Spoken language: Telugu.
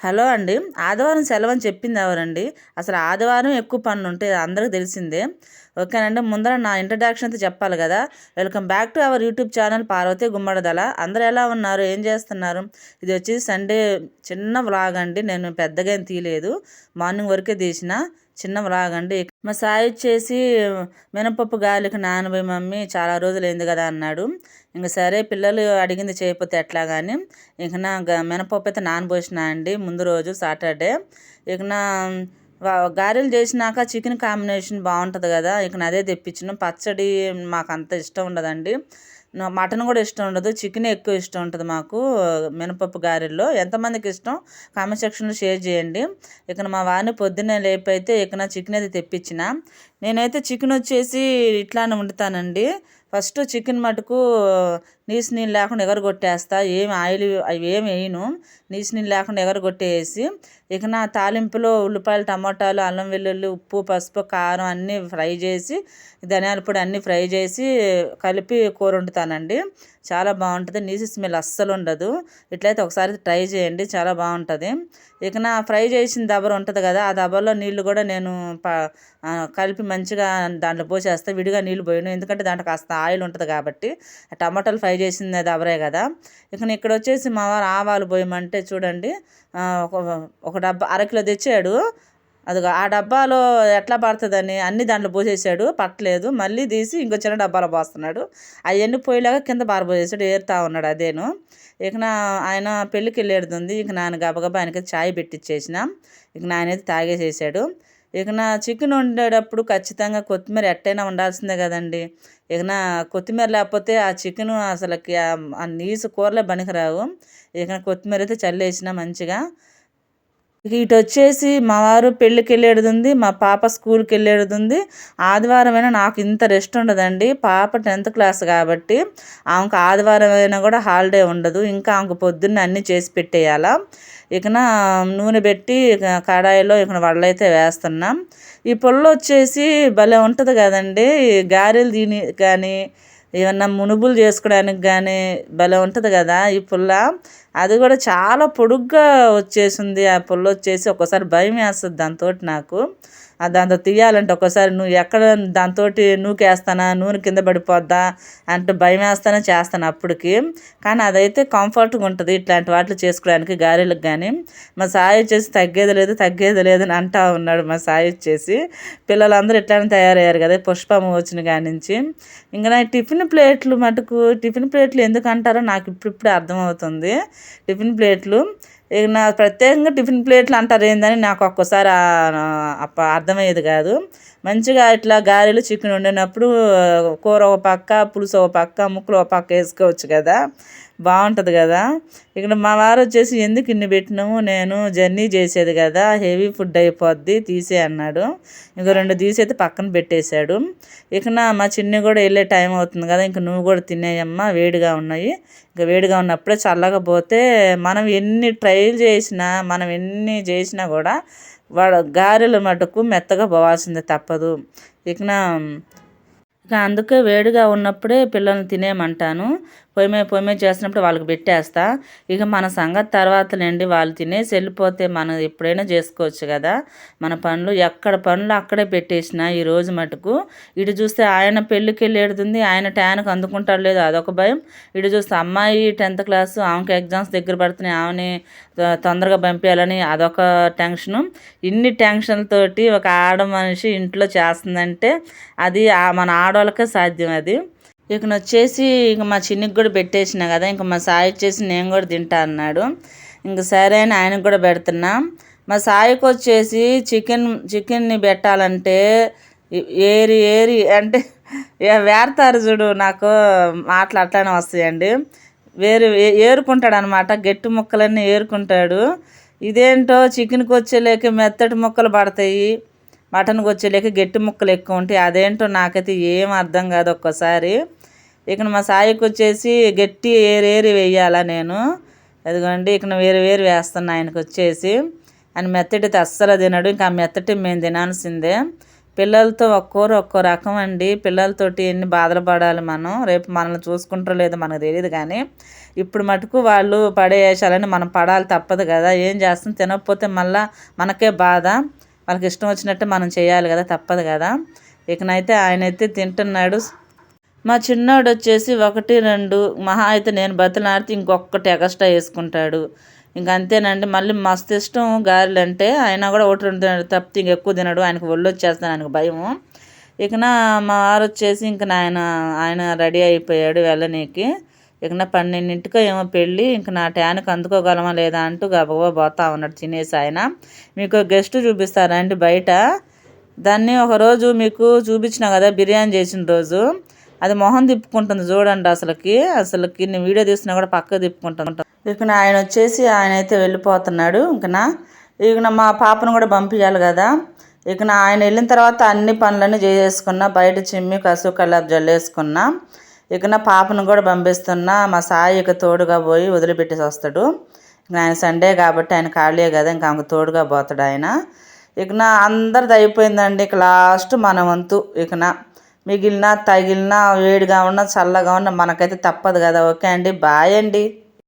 హలో అండి. ఆదివారం సెలవు అని చెప్పింది ఎవరండి? అసలు ఆదివారం ఎక్కువ పనులు ఉంటాయి అందరికీ తెలిసిందే. ఓకేనండి ముందర నా ఇంట్రడక్షన్ అయితే చెప్పాలి కదా. Welcome back to our YouTube channel Parvathi Gummadadala. అందరు ఎలా ఉన్నారు? ఏం చేస్తున్నారు? ఇది వచ్చి సండే చిన్న వ్లాగ్ అండి. నేను పెద్దగా ఏం తీయలేదు. మార్నింగ్ వరకే తీసిన. చిన్న రాగండి మా సాయి వచ్చేసి మినపప్పు గాలికి నానబోయి మమ్మీ చాలా రోజులు అయింది కదా అన్నాడు. ఇంక సరే పిల్లలు అడిగింది చేయకపోతే ఎట్లా కానీ ఇక నా గ- మినపప్పు అయితే నానబోసినా అండి ముందు రోజు సాటర్డే. ఇక నా గారెలు చేసినాక చికెన్ కాంబినేషన్ బాగుంటుంది కదా ఇక అదే తెప్పించిన. పచ్చడి మాకు అంత ఇష్టం ఉండదండి. మటన్ కూడా ఇష్టం ఉండదు చికెన్ ఎక్కువ ఇష్టం ఉంటుంది మాకు మినపప్పు గారెల్లో. ఎంతమందికి ఇష్టం కామెంట్ సెక్షన్లో షేర్ చేయండి. ఇక మా వారిని పొద్దున్నే లేపైతే ఇక నా చికెన్ అయితే తెప్పించిన. నేనైతే చికెన్ వచ్చేసి ఇట్లానే వండుతానండి. ఫస్ట్ చికెన్ మటుకు నీసు నీళ్ళు లేకుండా ఎగరగొట్టేస్తా ఏం ఆయిల్ అవి ఏమి వేయను. నీసు నీళ్ళు లేకుండా ఎగరగొట్టేసి ఇక నా తాలింపులో ఉల్లిపాయలు టమాటాలు అల్లం వెల్లుల్లి ఉప్పు పసుపు కారం అన్నీ ఫ్రై చేసి ధనియాల పొడి అన్నీ ఫ్రై చేసి కలిపి కూర వండుతానండి. చాలా బాగుంటుంది. నీసు స్మెల్ అస్సలు ఉండదు. ఇట్లయితే ఒకసారి ట్రై చేయండి. చాలా బాగుంటుంది. ఇక నా ఫ్రై చేసిన దబర ఉంటుంది కదా ఆ దబరలో నీళ్ళు కూడా నేను ప కలిపి మంచిగా దాంట్లో పోసేస్తా. విడిగా నీళ్ళు పోయాను. ఎందుకంటే దాంట్లో కాస్త ఆయిల్ ఉంటుంది కాబట్టి ఆ టమాటాలు ఫ్రై చేసింది అది అవరే కదా. ఇక ఇక్కడ వచ్చేసి మా వారు ఆవాలు పోయమంటే చూడండి ఒక ఒక డబ్బా అరకిలో తెచ్చాడు. అది ఆ డబ్బాలో ఎట్లా పడుతుందని అన్ని దాంట్లో పోసేసాడు పట్టలేదు. మళ్ళీ తీసి ఇంకో చిన్న డబ్బాలో పోస్తున్నాడు. అవన్నీ పోయేలాగా కింద పారబోసేసాడు ఏరుతా ఉన్నాడు అదేను. ఇక నా ఆయన పెళ్ళికి వెళ్ళేడుతుంది ఇక నాన్న గబగబా ఆయనకి చాయ్ పెట్టించేసిన ఇక నాయన తాగేసేసాడు. ఇక నా చికెన్ వండేటప్పుడు ఖచ్చితంగా కొత్తిమీర ఎట్టయినా ఉండాల్సిందే కదండి. ఇక నా కొత్తిమీర లేకపోతే ఆ చికెన్ అసలుకి ఆ- నీసు కూరలే పనికిరావు. ఇక కొత్తిమీర అయితే చల్లేసిన మంచిగా. ఇక ఇటు వచ్చేసి మా వారు పెళ్ళికి వెళ్ళేది ఉంది మా పాప స్కూల్కి వెళ్ళేది ఉంది. ఆదివారం అయినా నాకు ఇంత రెస్ట్ ఉండదండి. పాప టెన్త్ క్లాస్ కాబట్టి ఆమెకు ఆదివారం అయినా కూడా హాలిడే ఉండదు. ఇంకా ఆమెకు పొద్దున్న అన్నీ చేసి పెట్టేయాలా. ఇకన నూనె పెట్టి ఇక కడాయిలో ఇక వడలైతే వేస్తున్నాం. ఈ పుల్ల వచ్చేసి భలే ఉంటుంది కదండి. గారెలు తిని కానీ ఏమన్నా మునుబులు చేసుకోవడానికి కానీ భలే ఉంటుంది కదా ఈ పుల్ల. అది కూడా చాలా పొడుగ్గా వచ్చేసింది. ఆ పుల్ల వచ్చేసి ఒక్కోసారి భయం వేస్తుంది దాంతో నాకు. దాంతో తీయాలంటే ఒక్కోసారి నువ్వు ఎక్కడ దాంతో నూకేస్తానా నూనె కింద పడిపోద్దా? అంటే భయం వేస్తానే చేస్తాను అప్పటికి. కానీ అదైతే కంఫర్ట్గా ఉంటుంది ఇట్లాంటి వాటిలో చేసుకోవడానికి గారెలకు కానీ మా సాయి వచ్చేసి తగ్గేది లేదు తగ్గేది లేదు అని అంటా ఉన్నాడు మా సాయి వచ్చేసి. పిల్లలందరూ ఇట్లానే తయారయ్యారు కదా పుష్పము వచ్చిన కాడి నుంచి ఇంకా నా టిఫిన్ ప్లేట్లు మటుకు టిఫిన్ ప్లేట్లు ఎందుకు అంటారో నాకు ఇప్పుడిప్పుడే అర్థమవుతుంది. టిఫిన్ ప్లేట్లు. ఇక నా ప్రత్యేకంగా టిఫిన్ ప్లేట్లు అంటారు ఏందని నాకు ఒక్కోసారి అప్ప అర్థమయ్యేది కాదు. మంచిగా ఇట్లా గారెలు చికెన్ వండినప్పుడు కూర ఒక పక్క పులుసు ఒక పక్క ముక్కలు ఒక పక్క వేసుకోవచ్చు కదా. బాగుంటుంది కదా. ఇక్కడ మా వారు వచ్చేసి ఎందుకు ఇన్ని పెట్టినాము నేను జర్నీ చేసేది కదా. హెవీ ఫుడ్ అయిపోద్ది తీసే అన్నాడు. ఇంకో రెండు తీసేది పక్కన పెట్టేశాడు. ఇక నా మా చిన్ని కూడా వెళ్ళే టైం అవుతుంది కదా. ఇంక నువ్వు కూడా తినేయమ్మా వేడిగా ఉన్నాయి. ఇంకా వేడిగా ఉన్నప్పుడే చల్లగా పోతే మనం ఎన్ని ట్రైల్ చేసినా మనం ఎన్ని చేసినా కూడా వాడు గారెలు మటుకు మెత్తగా పోవాల్సిందే తప్పదు. ఇకనా ఇక అందుకే వేడిగా ఉన్నప్పుడే పిల్లల్ని తినేయమంటాను. పొయ్యి మీద పొయ్యి మీద చేసినప్పుడు వాళ్ళకి పెట్టేస్తా. ఇక మన సంగతి తర్వాతలేండి వాళ్ళు తినేసి వెళ్ళిపోతే మనం ఎప్పుడైనా చేసుకోవచ్చు కదా. మన పనులు ఎక్కడ పనులు అక్కడే పెట్టేసిన ఈ రోజు మటుకు. ఇటు చూస్తే ఆయన పెళ్ళికి వెళ్ళేడుతుంది ఆయన టయానికి అందుకుంటాడు లేదు అదొక భయం. ఇటు చూస్తే అమ్మాయి టెన్త్ క్లాస్ ఆమెకి ఎగ్జామ్స్ దగ్గర పడుతున్నాయి ఆమెని తొందరగా పంపించాలని అదొక టెన్షను. ఇన్ని టెన్షన్లతోటి ఒక ఆడ మనిషి ఇంట్లో చేస్తుందంటే అది మన ఆడ ఆడవాళ్ళకే సాధ్యం అది. ఇక వచ్చేసి ఇంక మా చిన్నికి కూడా పెట్టేసిన కదా ఇంక మా సాయి వచ్చేసి నేను కూడా తింటా అన్నాడు. ఇంక సరే అని ఆయనకు కూడా పెడుతున్నా. మా సాయికి వచ్చేసి చికెన్ చికెన్ని పెట్టాలంటే ఏరి ఏరి అంటే ఏ- వేరతారు చూడు నాకు మాటలు అట్లానే వస్తాయండి. వేరు ఏరుకుంటాడు అనమాట గట్టి ముక్కలన్నీ ఏరుకుంటాడు. ఇదేంటో చికెన్కి వచ్చేలేక మెత్తటి ముక్కలు పడతాయి. మటన్ వచ్చేలేక గట్టి ముక్కలు ఎక్కువ ఉంటాయి. అదేంటో నాకైతే ఏం అర్థం కాదు ఒక్కోసారి. ఇక్కడ మా సాయికి వచ్చేసి గట్టి ఏరి ఏరి వేయాలా నేను? అదిగోండి ఇక్కడ వేరు వేరు వేస్తాను ఆయనకు వచ్చేసి. ఆయన మెత్తటి అస్సలు తినడు ఇంకా ఆ మెత్తటి మేము తినాల్సిందే. పిల్లలతో ఒక్కోరు ఒక్కో రకం అండి. పిల్లలతోటి ఎన్ని బాధలు పడాలి మనం? రేపు మనల్ని చూసుకుంటారో లేదో మనకు తెలియదు కానీ ఇప్పుడు మటుకు వాళ్ళు పడేసాలని మనం పడాలి తప్పదు కదా. ఏం చేస్తాం? తినకపోతే మళ్ళీ మనకే బాధ. వాళ్ళకి ఇష్టం వచ్చినట్టు మనం చేయాలి కదా తప్పదు కదా. ఇకనైతే ఆయనైతే తింటున్నాడు. మా చిన్నోడు వచ్చేసి ఒకటి రెండు మహా అయితే నేను బతులాడితే ఇంకొకటి ఎక్స్ట్రా వేసుకుంటాడు. ఇంక అంతేనండి మళ్ళీ మస్తు ఇష్టం గారెలు అంటే ఆయన కూడా ఒకటి రెండు తినడు తప్పితే ఇంక ఎక్కువ తినడు. ఆయనకు ఒళ్ళు వచ్చేస్తాను ఆయనకు భయం ఇకన మా వారు వచ్చేసి ఇంక ఆయన ఆయన రెడీ అయిపోయాడు వెళ్ళనీకి. ఇకన పన్నెండింటికో ఏమో పెళ్ళి ఇంక నా ట్యాన్కి అందుకోగలమా లేదా అంటూ గబగబా పోతా ఉన్నాడు తినేసి ఆయన. మీకు గెస్ట్ చూపిస్తారా అండి బయట. దాన్ని ఒకరోజు మీకు చూపించిన కదా బిర్యానీ చేసిన రోజు. అది మొహం తిప్పుకుంటుంది చూడండి అసలుకి. అసలుకి నేను వీడియో తీసినా కూడా పక్క తిప్పుకుంటాను ఇక ఆయన వచ్చేసి ఆయన అయితే వెళ్ళిపోతున్నాడు. ఇంకనా ఇక మా పాపను కూడా పంపించాలి కదా. ఇక ఆయన వెళ్ళిన తర్వాత అన్ని పనులన్నీ చేసేసుకున్నా బయట చిమ్మి కసు కల్లాపు జల్లేసుకున్నా. ఇక నా పాపను కూడా పంపిస్తున్నా మా సాయి ఇక తోడుగా పోయి వదిలిపెట్టేసి వస్తాడు. ఇక ఆయన సండే కాబట్టి ఆయన ఖాళీ కదా ఇంకా ఆమెకు తోడుగా పోతాడు ఆయన. ఇక నా అందరిది అయిపోయిందండి. ఇక లాస్ట్ మన వంతు. ఇకన మిగిలిన తగిలిన వేడిగా ఉన్న చల్లగా ఉన్న మనకైతే తప్పదు కదా. ఓకే అండి బాయ్ అండి.